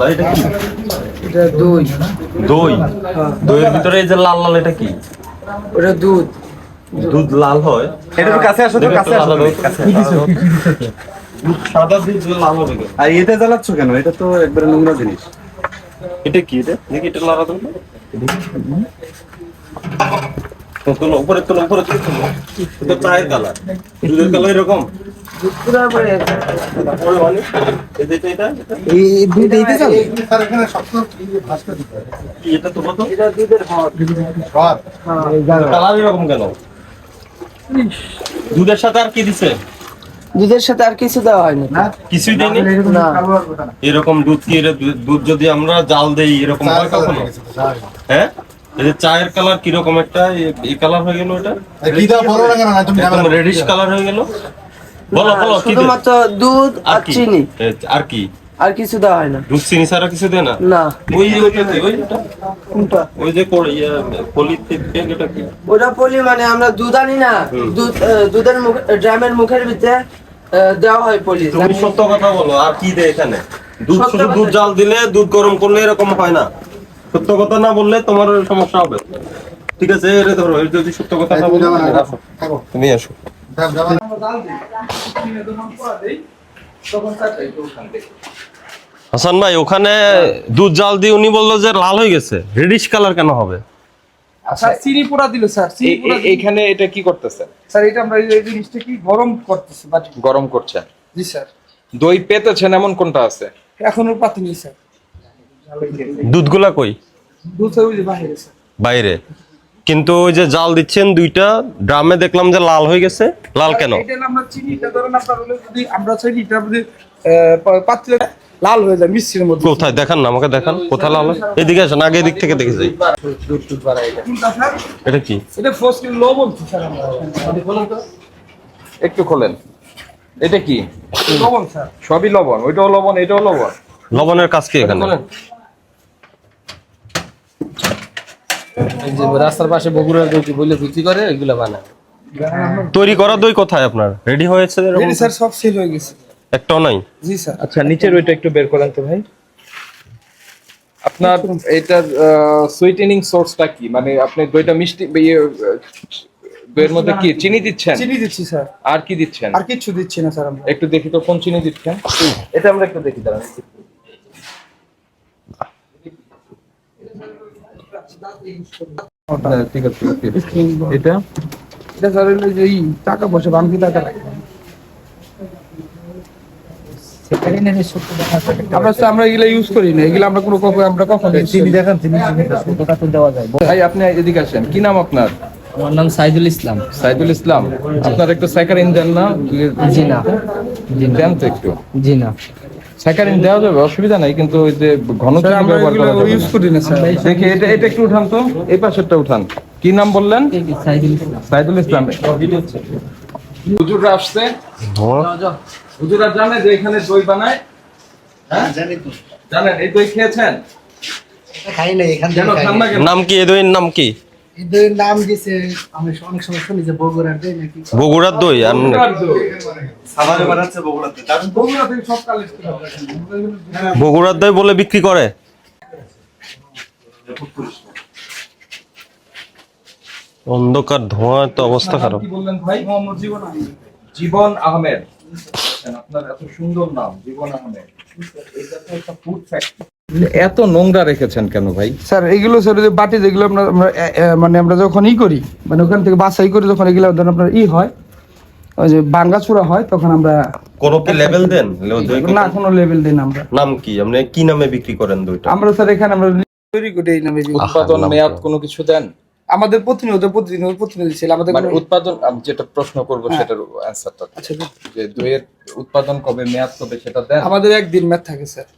সাদা এটা কি? এটা দই। দই? দইয়ের ভিতরে এই যে লাল লাল এটা কি? ওটা দুধ। দুধ লাল হয়? এটা কাছে আসো তো কাছে আসো। লাল হবে। কাছে দুধ সাদা দুধ লাল হবে আর এতে জ্বালাচ্ছ কেন? এটা তো একবারে নোংরা জিনিস। এটা কি এটা? দেখি এটা লাড়া দাও তো তোলো উপরে তোলো উপরে তোলো। এটা চায়ের কালার। দুধের কালার এরকম? দুধের সাথে আর কি দিছে দুধের সাথে আর কিছু দেওয়া হয়নি। কিছুই দেয়নি? না। এরকম দুধ কি এর- দুধ যদি আমরা জাল দেই এরকম হয় কখনো? হ্যাঁ এই যে চায়ের কালার কীরকম একটা এই কালার হয়ে গেল এটা? কি দাও বলো না কেন না? তুমি একদম রেডিশ কালার হয়ে গেল? বলো বলো শুধুমাত্র দুধ আর চিনি। আর কি? আর কিছু দেওয়া হয় না। দুধ চিনি ছাড়া কিছু দেয় না? না। ওই ওইটা কোনটা? ওই যে ইয়ে এটা কি? ওটা পলি মানে আমরা দুধ আনি না দুধ দুধের মুখ ড্রামের মুখের ভিতরে দেওয়া হয় পলি। তুমি সত্য কথা বলো আর কি দেয় এখানে? দুধ শুধু দুধ জাল দিলে দুধ গরম করলে এরকম হয় না। সত্য কথা না বললে তোমার সমস্যা হবে। ঠিক আছে ধরো যদি সত্য কথা না বলো। তুমি আসো। হাসান ভাই ওখানে দুধ জাল দিয়ে উনি বলল যে লাল হয়ে গেছে রেডিশ কালার কেন হবে? স্যার চিনি পোড়া দিল স্যার চিনি পোড়া এখানে এটা কি করতেছেন স্যার এটা আমরা এই জিনিসটা কি গরম করতেছি গরম করছেন জি স্যার। দই পেতেছেন এমন কোনটা আছে? এখনও পাতিনি স্যার। দুধগুলা কই? দুধ ওই বাইরে স্যার। বাইরে। কিন্তু ওই যে জাল দিচ্ছেন দুইটা ড্রামে দেখলাম যে লাল হয়ে গেছে। লাল কেন? আমরা চিনিটা ধরেন আপনার যদি আমরা চিনিটা যদি পাত্রে লাল হয়ে যায় মিষ্টির মধ্যে। কোথায়? দেখান না আমাকে দেখান। কোথায় লাল এদিকে আসেন আগে এদিক থেকে দেখে যাই। এটা কি? এটা ফোর্স লো বলছি স্যার আমরা। একটু খোলেন। এটা কি? লবণ স্যার। সবই লবণ ওইটাও লবণ এটাও লবণ। লবণের কাজ কি এখানে এই যে রাস্তার পাশে বগুড়ার দই বলে বিক্রি করে এগুলো বানায়। তৈরি করা দই কোথায় আপনার? রেডি হয়েছে রেডি স্যার সব সেল হয়ে গেছে। একটাও নাই? জি স্যার আচ্ছা নিচের ওইটা একটু বের করেন তো ভাই। আপনার এটার সুইটেনিং সোর্সটা কি? মানে আপনি দইটা মিষ্টি ইয়ে, দইয়ের মধ্যে কি চিনি দিচ্ছেন? চিনি দিচ্ছি স্যার আর কি দিচ্ছেন? আর কিচ্ছু দিচ্ছি না স্যার আমরা। একটু দেখি তো কোন চিনি দিচ্ছেন? এটা আমরা একটু দেখি দাঁড়ান। ঠিক আছে এটা? এটা স্যার হলো যে টাকা পয়সা বাংকি টাকা আমরা আমরা এগুলা ইউজ করি না। এগুলা আমরা কোনো কখন আমরা কখন চিনি দেখান ভাই আপনি এদিকে আসেন। কি নাম আপনার? আমার নাম সাইদুল ইসলাম। সাইদুল ইসলাম। আপনার একটু স্যাকারিন দেন না? জি না। জি দেন তো একটু। জি না। স্যাকারিন দেওয়া যাবে অসুবিধা নাই কিন্তু ওই যে ঘন চিনি ব্যবহার করা যাবে ইউজ করি না স্যার দেখি এটা এটা একটু উঠান তো এই পাশেরটা উঠান। কি নাম বললেন? সাইদুল ইসলাম। সাইদুল ইসলাম। হুজুররা আসছে। হুজুররা জানে যে এখানে দই বানায়? হ্যাঁ? জানেন এই দই খেয়েছেন? খাই না এখান? নাম কি এই দইয়ের নাম কি? এদের নাম দিয়েছে আমি অনেক সময় শুনি যে বগুড়ার দেয় নাকি? বগুড়ার দই আর বগুড়ার দই। সাভারে বানাচ্ছে বগুড়াতে তার বগুড়া থেকে সব কালেক্ট বগুড়ার দই বলে বিক্রি করে। অন্ধকার ধোঁয়া তো অবস্থা খারাপ। বললেন ভাই? মোহাম্মদ জীবন আহমেদ। জীবন আহমেদ। আপনার এত সুন্দর নাম জীবন আহমেদ। এটা তো একটা ফুড ফ্যাক্টরি এত নোংরা রেখেছেন কেন ভাই? স্যার এগুলো স্যার যে বাটি যেগুলো আপনার আমরা মানে আমরা যখন ই করি মানে ওখান থেকে বাছাই করি যখন এগুলো ধরেন আপনার ই হয় ওই যে ভাঙ্গা চূড়া হয় তখন আমরা কোনো কি লেভেল দেন? না কোনো লেভেল দিই না আমরা। নাম কি? আপনি কি নামে বিক্রি করেন দইটা? আমরা স্যার এখানে আমরা তৈরি করি এই নামে উৎপাদন মেয়াদ কোনো কিছু দেন? আমাদের প্রতিনিয়ত প্রতিনিয়ত প্রতিনিধি ছিল আমাদের মানে উৎপাদন আমি যেটা প্রশ্ন করব সেটার অ্যান্সারটা আচ্ছা যে দইয়ের উৎপাদন কবে মেয়াদ কবে সেটা দেন? আমাদের একদিন ম্যাথ থাকে স্যার।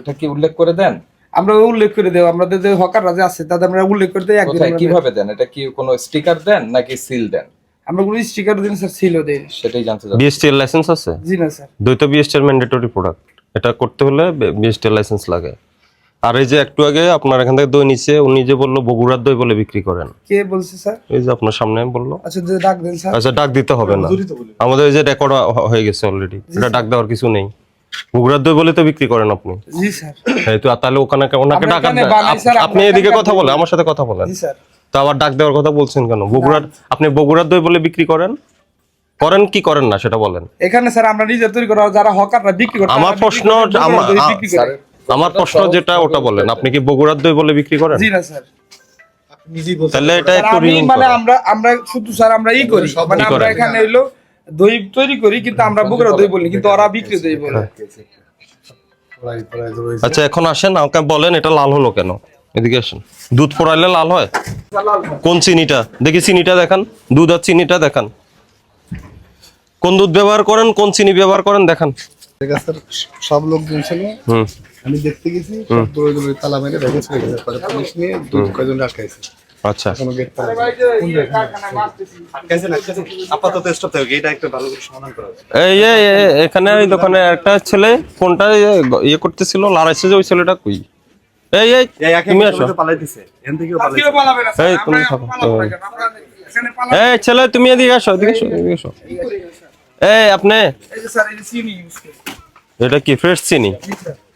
ওটা কি উল্লেখ করে দেন? আমরা উল্লেখ করে দেবো আমাদের যে হকাররা যে আছে তাদের আমরা উল্লেখ করে দিই একদিন কীভাবে দেন? এটা কি কোনো স্টিকার দেন নাকি সিল দেন? আমরা কোনো স্টিকার দিন স্যার দেই সেটাই জানতে চাচ্ছি। বিএসটি লাইসেন্স আছে? জি না স্যার। দই তো বিএসটি এর ম্যান্ডেটরি প্রোডাক্ট এটা করতে হলে বিএসটি লাইসেন্স লাগে। আর এই যে একটু আগে আপনার এখান থেকে দই নিচে উনি যে বলল বগুড়ার দই বলে বিক্রি করেন। কে বলছে স্যার? এই যে আপনার সামনে বলল। আচ্ছা যে ডাক দেন স্যার। আচ্ছা ডাক দিতে হবে না। আমাদের ওই যে রেকর্ড হয়ে গেছে অলরেডি এটা ডাক দেওয়ার কিছু নেই। বগুড়ার দই বলে তো বিক্রি করেন আপনি? জি স্যার। তো তাহলে ওখানে ওনাকে ডাকা আপনি এদিকে কথা বলেন আমার সাথে কথা বলেন। জি স্যার। তো আবার ডাক দেওয়ার কথা বলছেন কেন? বগুড়ার আপনি বগুড়ার দই বলে বিক্রি করেন? করেন কি করেন না সেটা বলেন। এখানে স্যার আমরা নিজে তৈরি করা যারা হকাররা বিক্রি করে আমার প্রশ্ন আমার প্রশ্ন যেটা ওটা বলেন। আপনি কি বগুড়ার দই বলে বিক্রি করেন? জি না স্যার। আপনি নিজেই বলছেন। তাহলে এটা একটু মানে আমরা আমরা শুধু স্যার আমরা ই করি। মানে আমরা এখানে হইল দই তৈরি করি কিন্তু আমরা বগুড়া দই বলি কিন্তু ওরা বিক্রি দই বলে। আচ্ছা এখন আসেন আমাকে বলেন এটা লাল হলো কেন? এদিকে আসেন। দুধ পড়াইলে লাল হয়? কোন চিনিটা? দেখি চিনিটা দেখান। দুধ আর চিনিটা দেখান। কোন দুধ ব্যবহার করেন কোন চিনি ব্যবহার করেন দেখান। সব লোকজন ছিল আমি দেখতে গেছি তালা মেরে ভেঙে চলে গেছে। পরে পুলিশ নিয়ে দুই কয়জন আটকাইছে আচ্ছা। কোনো গেট আপাতত স্টপ থাকবে এটা একটা ভালো করে সমাধান করা এই এই এই, এখানে ওই দোকানে একটা ছেলে কোনটা ইয়ে করতেছিল লড়াইছে যে ওই ছেলেটা কই? এই এই তুমি আসো। তো পালাইতেছে এখান থেকেও পালাবে না, এই, তুমি থাকো। ছেলে তুমি এদিকে আসো এদিকে আসো এদিকে আসো। এই আপনি? এই যে স্যার, এই যে চিনি use করি। এটা কি ফ্রেশ চিনি?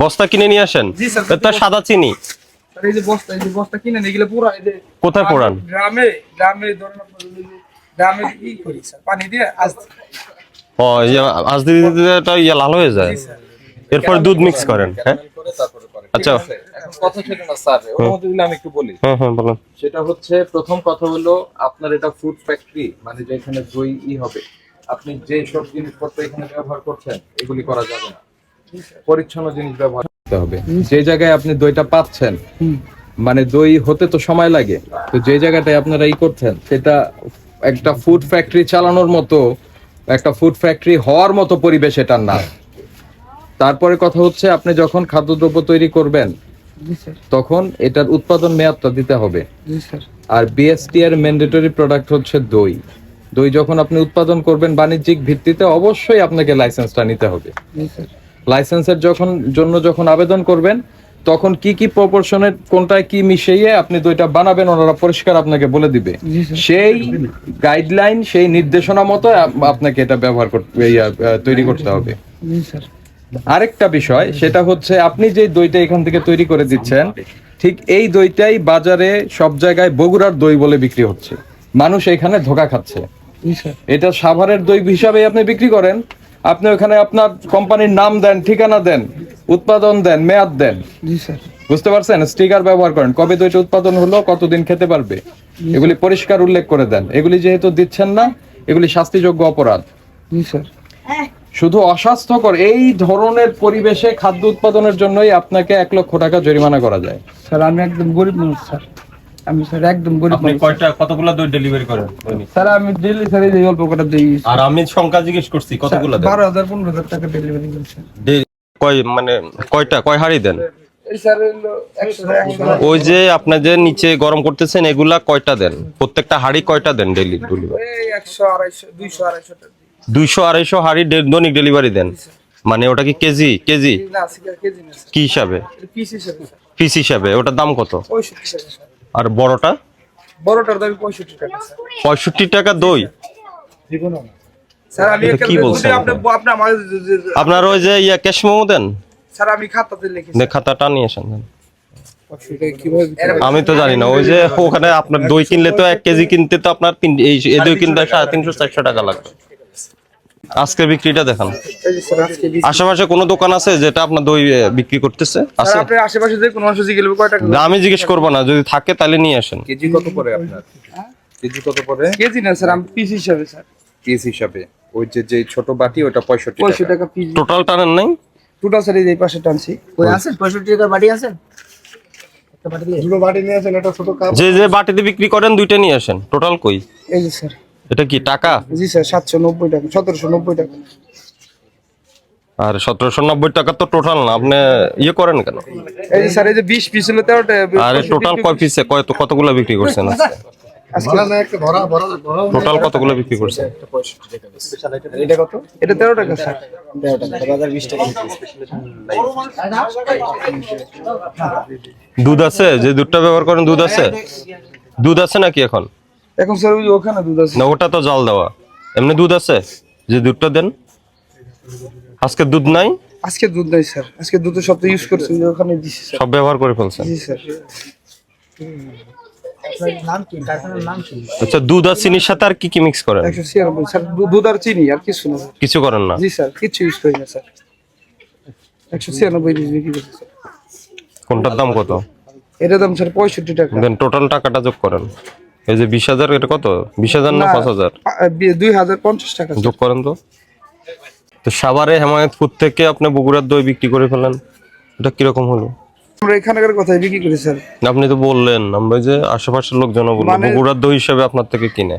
বস্তা কিনে নিয়ে আসেন? জি এটা সাদা চিনি। এই যে বস্তা, এই যে বস্তা কিনে নিয়ে গেলে পুরা এই যে কোথায় পোড়ান? গ্রামে, গ্রামে ধরুন গ্রামে ই করি স্যার, পানি দিয়ে আজ ও আজ ইয়ে লাল হয়ে যায়? এরপর দুধ মিক্স করেন হ্যাঁ? আচ্ছা। এখন কথা সেটা না স্যার মধ্যে দিলে আমি একটু বলি। হ্যাঁ হ্যাঁ বলুন। সেটা হচ্ছে প্রথম কথা হলো আপনার এটা ফুড ফ্যাক্টরি মানে যেখানে দই ই হবে আপনি যে সব জিনিসপত্র এখানে ব্যবহার করছেন এগুলি করা যাবে না। পরিচ্ছন্ন জিনিস ব্যবহার করতে হবে। যে জায়গায় আপনি দইটা পাচ্ছেন মানে দই হতে তো সময় লাগে তো যে জায়গাটায় আপনারা ই করছেন সেটা একটা ফুড ফ্যাক্টরি চালানোর মতো একটা ফুড ফ্যাক্টরি হওয়ার মতো পরিবেশ এটা না। তারপরে কথা হচ্ছে আপনি যখন খাদ্যদ্রব্য তৈরি করবেন তখন এটার উৎপাদন মেয়াদটা দিতে হবে। আর বিএসটি এর ম্যান্ডেটরি প্রোডাক্ট হচ্ছে দই। দই যখন আপনি উৎপাদন করবেন বাণিজ্যিক ভিত্তিতে অবশ্যই আপনাকে লাইসেন্সটা নিতে হবে। লাইসেন্সের যখন জন্য যখন আবেদন করবেন তখন কি কি প্রপোর্শনের কোনটায় কি মিশিয়ে আপনি দইটা বানাবেন ওনারা পরিষ্কার আপনাকে বলে দিবে। সেই গাইডলাইন সেই নির্দেশনা মতো আপনাকে এটা ব্যবহার করতে তৈরি করতে হবে। আরেকটা বিষয় সেটা হচ্ছে আপনি যে দইটা এখান থেকে তৈরি করে দিচ্ছেন ঠিক এই দইটাই বাজারে সব জায়গায় বগুড়ার দই বলে বিক্রি হচ্ছে। মানুষ এখানে ধোকা খাচ্ছে। এটা সাভারের দই হিসাবে আপনি বিক্রি করেন। আপনি ওখানে আপনার কোম্পানির নাম দেন ঠিকানা দেন উৎপাদন দেন মেয়াদ দেন। স্যার। বুঝতে পারছেন? স্টিকার ব্যবহার করেন। কবে দইটা উৎপাদন হলো কতদিন খেতে পারবে? এগুলি পরিষ্কার উল্লেখ করে দেন। এগুলি যেহেতু দিচ্ছেন না এগুলি শাস্তিযোগ্য অপরাধ। শুধু অস্বাস্থ্যকর এই ধরনের পরিবেশে খাদ্য উৎপাদনের জন্যই আপনাকে এক লক্ষ টাকা জরিমানা করা যায়। স্যার আমি একদম গরিব মানুষ স্যার। আমি স্যার একদম গরিব আপনি কয়টা কতগুলা দই ডেলিভারি করেন স্যার আমি ডেলি স্যার এই অল্প করে দিই আর আমি সংখ্যা জিজ্ঞেস করছি কতগুলা দেন? বারো হাজার টাকা ডেলিভারি করছে। ডে- কয় মানে কয়টা কয় হাড়ি দেন? ওই যে আপনার যে নিচে গরম করতেছেন এগুলা কয়টা দেন? প্রত্যেকটা হাড়ি কয়টা দেন ডেলি ডেলিভারি দুইশো আড়াইশো হাড়ি দৈনিক ডেলিভারি দেন? মানে ওটা কি কেজি? কেজি? কি হিসাবে? পিস হিসেবে ওটার দাম কত? আর বড়টা? বড়টার দাম পঁয়ষট্টি টাকা স্যার। পঁয়ষট্টি টাকা দই? স্যার আমি কি বলছি আপনি আপনি? আমার আপনার ওই যে ইয়া ক্যাশ মেমো দেন? স্যার আমি খাতাতে লিখেছি। দে খাতাটা নিয়ে আসেন। আমি তো জানি না ওই যে ওখানে আপনার দই কিনলে তো এক কেজি কিনতে তো আপনার এই এই দই কিনতে সাড়ে তিনশো চারশো টাকা লাগবে। আজকের বিক্রিটা দেখান। এই যে স্যার আজকে বিশ- আশেপাশে কোনো দোকান আছে যেটা আপনার দই বিক্রি করতেছে? আছে? আশেপাশে যে কোনো মানুষ গেলে কয় টাকা আমি জিজ্ঞেস করব না যদি থাকে তাহলে নিয়ে আসেন। কেজি কত পড়ে আপনার? কেজি কত পড়ে? কেজি না স্যার আমি পিস হিসাবে স্যার পিস হিসাবে। ওই যে যে ছোট বাটি ওটা টাকা। টাকা পিস টোটাল টানেন নাই? টোটাল স্যার এই যে পাশে টানছি। ওই আছেন? পঁয়ষট্টি টাকার বাড়ি আছেন একটা বাড়ি দিয়ে দুটো বাটি নিয়ে আসেন। একটা ছোট কাপ যে যে বাটিতে বিক্রি করেন দুইটা নিয়ে আসেন। টোটাল কই? এই যে স্যার এটা কি টাকা? জি স্যার সাতশো নব্বই টাকা সতেরোশো নব্বই টাকা। আর সতেরোশো নব্বই টাকা তো টোটাল না আপনি ইয়ে করেন কেন? এই স্যার এই যে বিশ পিস হলো তেরোটা আর টোটাল কয় পিসে? কয় তো কতগুলো বিক্রি করছেন ভরা না একটা ভরা ভরা ভরা টোটাল কতগুলো বিক্রি করছেন? এটা কত? এটা তেরো টাকা স্যার। দুধ আছে? যে দুধটা ব্যবহার করেন দুধ আছে? দুধ আছে নাকি এখন? এখন স্যার ওই ওখানে দুধ আছে। না ওটা তো জল দেওয়া। এমনি দুধ আছে? যে দুধটা দেন। আজকে দুধ নাই? আজকে দুধ নেই স্যার। আজকে দুধ সব তো ইউজ করছি যে ওখানে দিছি স্যার। সব ব্যবহার করে ফেলছেন? জি স্যার। আচ্ছা দুধ আর চিনির সাথে আর কি কি মিক্স করেন? একশো ছিয়ানব্বই স্যার দুধ আর চিনি আর কিছু না। কিছু করেন না? জি স্যার কিচ্ছু ইউজ করি না স্যার। একশো ছিয়ানব্বই কোনটার দাম কত? এটার দাম স্যার পঁয়ষট্টি টাকা। দেন টোটাল টাকাটা যোগ করেন। এই যে বিশ হাজার এটা কত? বিশ হাজার না পাঁচ হাজার? দুই হাজার পঞ্চাশ টাকা যোগ করেন তো। তো সাভারে হেমায়তপুর থেকে আপনি বগুড়ার দই বিক্রি করে ফেলেন। এটা কীরকম হলো? আমরা এখানকার কথাই বিক্রি করি স্যার। আপনি তো বললেন আমরা ওই যে আশেপাশের লোকজন বলল মানে- বগুড়ার দই হিসেবে আপনার থেকে কিনে।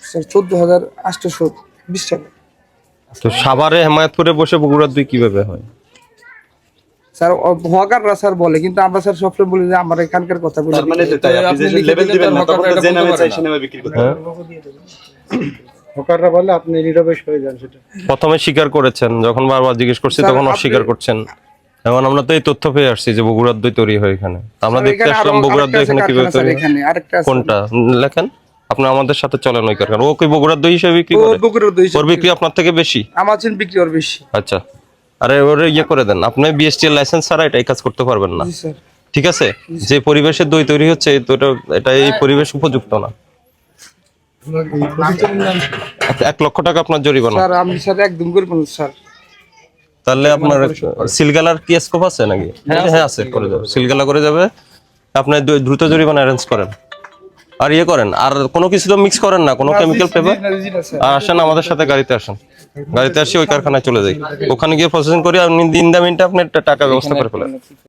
স্যার চোদ্দ হাজার আটশোশো বিশ টাকা। তো সাভারে হেমায়তপুরে বসে বগুড়ার দই কীভাবে হয়? স্যার হকাররা স্যার বলে কিন্তু আমরা স্যার সবসময় বলি যে আমার এখানকার কথা বলি মানে তো তাই আপনি যে লেভেল দিবেন না তখন যে নামে চাই সে নামে বিক্রি করতে। হ্যাঁ? হকাররা বলে আপনি নিরবেশ করে যান সেটা। প্রথমে স্বীকার করেছেন যখন বারবার জিজ্ঞেস করছি তখন অস্বীকার করছেন। এখন আমরা তো এই তথ্য পেয়ে আসছি যে বগুড়ার দই তৈরি হয় এখানে। আমরা দেখতে আসলাম বগুড়ার দই এখানে কীভাবে তৈরি হয়। এখানে আরেকটা আছে। কোনটা? লেখেন? আপনি আমাদের সাথে চলেন ওই কারখানা। ও কি বগুড়ার দই হিসেবে বিক্রি করে? বগুড়ার দই ওর বিক্রি আপনার থেকে বেশি? আমার বিক্রি ওর বেশি। আচ্ছা। আরে ওরে ইয়ে করে দেন। আপনি বিএসটি লাইসেন্স ছাড়া এটা কাজ করতে পারবেন না। জি স্যার। ঠিক আছে? যে পরিবেশের দই তৈরি হচ্ছে এটা এই পরিবেশ উপযুক্ত না। এক- এক লক্ষ টাকা আপনার জরিমানা। স্যার আমি স্যার একদম করব না স্যার। তাহলে আপনার সিলগালার কি স্কোপ আছে নাকি? হ্যাঁ আছে। করে যাবে। সিলগালা করে যাবে। আপনি দ্রু- দ্রুত জরিমানা অ্যারেঞ্জ করেন। আর ইয়ে করেন। আর কোনো কিছু তো মিক্স করেন না কোনো কেমিক্যাল পেপার আসেন আমাদের সাথে গাড়িতে আসেন। গাড়িতে আসি ওই কারখানায় চলে যাই। ওখানে গিয়ে প্রসেসিং করি আপনি দিন দামিনটা আপনার টাকা ব্যবস্থা করে ফেলেন।